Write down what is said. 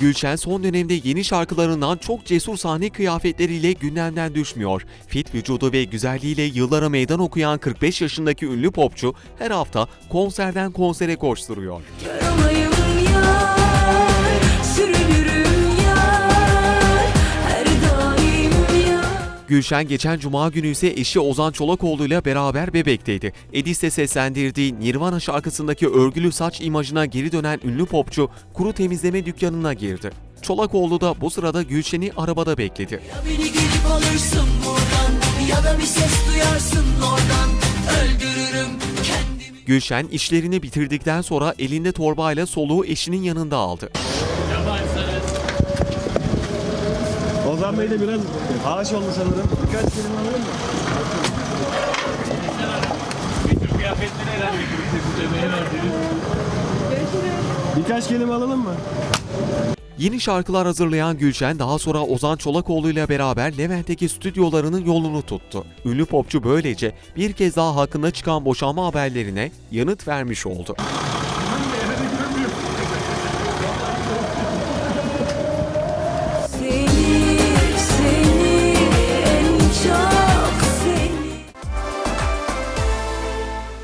Gülşen son dönemde yeni şarkılarından çok cesur sahne kıyafetleriyle gündemden düşmüyor. Fit vücudu ve güzelliğiyle yıllara meydan okuyan 45 yaşındaki ünlü popçu her hafta konserden konsere koşturuyor. Kör Gülşen geçen cuma günü ise eşi Ozan Çolakoğlu ile beraber bebekteydi. Edis'te seslendirdiği Nirvana şarkısındaki örgülü saç imajına geri dönen ünlü popçu kuru temizleme dükkanına girdi. Çolakoğlu da bu sırada Gülşen'i arabada bekledi. Ya beni gelip alırsın buradan, ya da bir ses duyarsın oradan. Öldürürüm kendimi. Gülşen işlerini bitirdikten sonra elinde torbayla soluğu eşinin yanında aldı. Ozan Bey de biraz ağaç oldu sanırım. Birkaç kelime alalım mı? Birkaç kelime alalım mı? Yeni şarkılar hazırlayan Gülşen daha sonra Ozan Çolakoğlu ile beraber Levent'teki stüdyolarının yolunu tuttu. Ünlü popçu böylece bir kez daha hakkında çıkan boşanma haberlerine yanıt vermiş oldu.